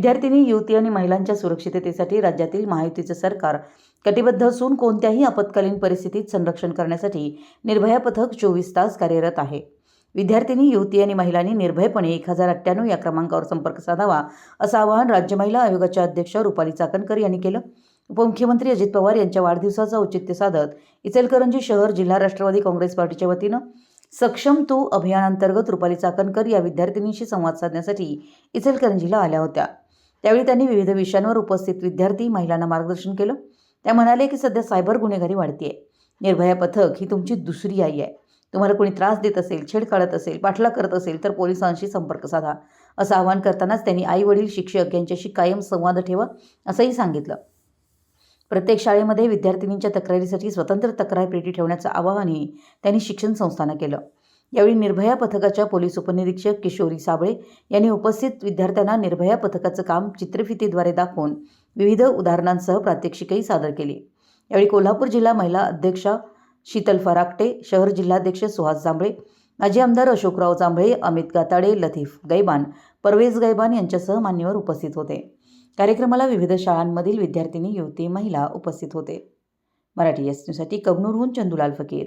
विद्यार्थिनी युवती आणि महिलांच्या सुरक्षिततेसाठी राज्यातील महायुतीचं सरकार कटिबद्ध असून कोणत्याही आपत्कालीन परिस्थितीत संरक्षण करण्यासाठी निर्भया पथक चोवीस तास कार्यरत आहे. विद्यार्थिनी युवती आणि महिलांनी निर्भयपणे एक हजार अठ्ठ्याण्णव या क्रमांकावर संपर्क साधावा असं आवाहन राज्य महिला आयोगाच्या अध्यक्ष रुपाली चाकणकर यांनी केलं. उपमुख्यमंत्री अजित पवार यांच्या वाढदिवसाचं औचित्य साधत इचलकरंजी शहर जिल्हा राष्ट्रवादी काँग्रेस पार्टीच्या वतीनं सक्षम तू अभियानांतर्गत रुपाली चाकणकर या विद्यार्थिनींशी संवाद साधण्यासाठी इचलकरंजीला आल्या होत्या. त्यावेळी त्यांनी विविध विषयांवर उपस्थित विद्यार्थी महिलांना मार्गदर्शन केलं. त्या म्हणाले की सध्या सायबर गुन्हेगारी वाढतीये. निर्भया पथक ही तुमची दुसरी आई आहे. तुम्हाला कोणी त्रास देत असेल छेड काढत असेल पाठलाग करत असेल तर पोलिसांशी संपर्क साधा असं आवाहन करतानाच त्यांनी आई वडील शिक्षक यांच्याशी कायम संवाद ठेवा असंही सांगितलं. प्रत्येक शाळेमध्ये विद्यार्थिनींच्या तक्रारीसाठी स्वतंत्र तक्रार पेटी ठेवण्याचं आवाहनही त्यांनी शिक्षण संस्थांना केलं. यावेळी निर्भया पथकाच्या पोलीस उपनिरीक्षक किशोरी साबळे यांनी उपस्थित विद्यार्थ्यांना निर्भया पथकाचं काम चित्रफितीद्वारे दाखवून विविध उदाहरणांसह प्रात्यक्षिकही सादर केली. यावेळी कोल्हापूर जिल्हा महिला अध्यक्षा शीतल फराकटे शहर जिल्हाध्यक्ष सुहास जांभळे माजी आमदार अशोकराव जांभळे अमित गाताडे लतीफ गैबान परवेज गैबान यांच्यासह मान्यवर उपस्थित होते. कार्यक्रमाला विविध शाळांमधील विद्यार्थिनी युवती महिला उपस्थित होते. मराठी एस न्यूजसाठी कबनूरहून चंदुलाल फकीर.